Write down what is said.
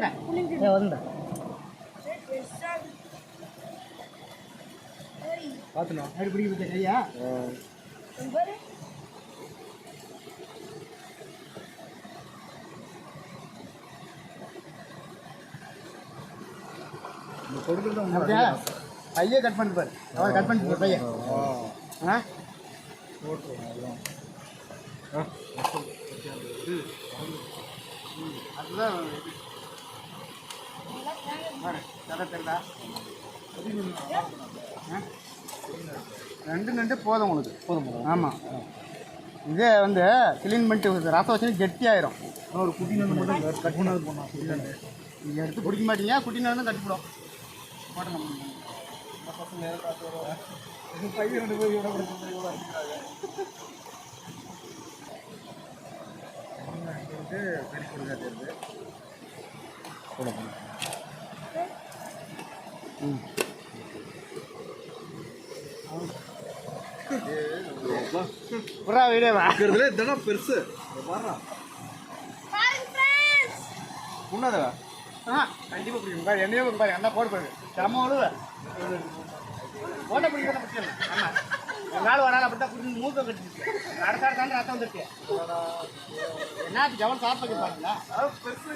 வந்தேன் பார்த்துனோம் அப்படி பிடிக்க அவங்க அப்படியா கையே கட் பண்ணிட்டு பாரு அவன் கட் பண்ணிட்டு பாரு பையன் ஆ அதுதான் இது. பாரு, கதை தெரியுதா? ஆ? ரெண்டு நண்டு போதும் உங்களுக்கு. போதும் ஆமாம் இதே வந்து கிளீன் பண்ணிட்டு ரசம் வச்சு கெட்டியாயிரும் ஒரு குட்டி நண்டு மட்டும் கட் பண்ணாது போனோம் குட்டி நீங்கள் எடுத்து பிடிக்க மாட்டீங்க குட்டி நண்டு கட்டிவிடும் போட்டோம் பையன் ரெண்டு பேர் இவ்வளோ பெரிய கொடுக்காது புறா வீடியோவா இருக்கிறதுல இதெல்லாம் பெருசு. பாடுறா முன்னாதவா ஆ கண்டிப்பாக பிடிக்கும். பாரு என்னையே பாரு என்ன போடு பாரு. செம்ம உழுவ. ஓட்ட பிடிக்கிறத பற்றி இல்லை ஆமாம் எங்காலும் வராது அப்படி தான் குடிச்சு மூக்க கட்டிச்சு. நடக்காட தாண்டி ரத்தம் வந்துருக்கு என்ன ஜவன் சாப்பிட்டு பாருங்களா பெருசு